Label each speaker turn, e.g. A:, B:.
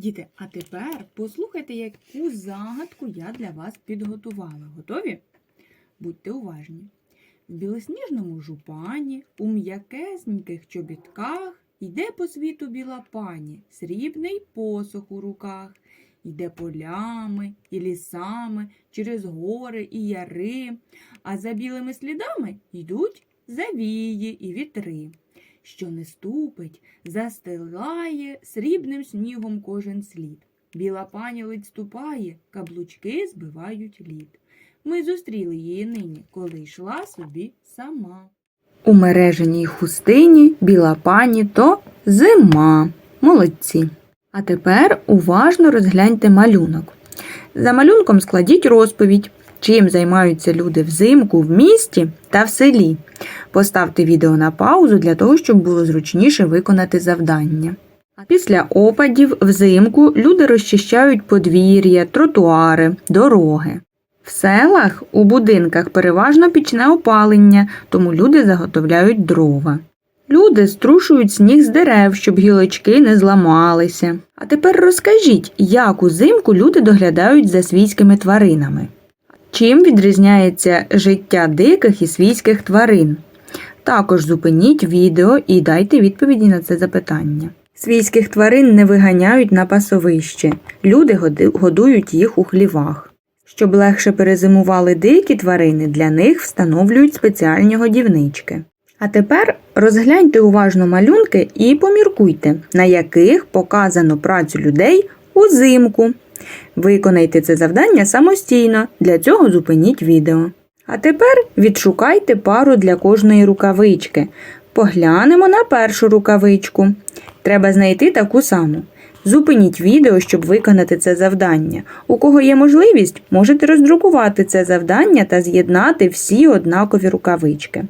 A: Діти, а тепер послухайте, яку загадку я для вас підготувала. Готові? Будьте уважні. В білосніжному жупані, у м'якесненьких чобітках йде по світу біла пані, срібний посох у руках. Йде полями і лісами, через гори і яри, а за білими слідами йдуть завії і вітри. Що не ступить, застилає срібним снігом кожен слід. Біла пані ледь ступає, каблучки збивають лід. Ми зустріли її нині, коли йшла собі сама. У мереженій хустині біла пані то зима. Молодці. А тепер уважно розгляньте малюнок. За малюнком складіть розповідь, чим займаються люди взимку в місті та в селі. Поставте відео на паузу для того, щоб було зручніше виконати завдання. Після опадів взимку люди розчищають подвір'я, тротуари, дороги. В селах у будинках переважно пічне опалення, тому люди заготовляють дрова. Люди струшують сніг з дерев, щоб гілочки не зламалися. А тепер розкажіть, як узимку люди доглядають за свійськими тваринами. Чим відрізняється життя диких і свійських тварин? Також зупиніть відео і дайте відповіді на це запитання. Свійських тварин не виганяють на пасовище. Люди годують їх у хлівах. Щоб легше перезимували дикі тварини, для них встановлюють спеціальні годівнички. А тепер розгляньте уважно малюнки і поміркуйте, на яких показано працю людей узимку. Виконайте це завдання самостійно, для цього зупиніть відео. А тепер відшукайте пару для кожної рукавички. Поглянемо на першу рукавичку. Треба знайти таку саму. Зупиніть відео, щоб виконати це завдання. У кого є можливість, можете роздрукувати це завдання та з'єднати всі однакові рукавички.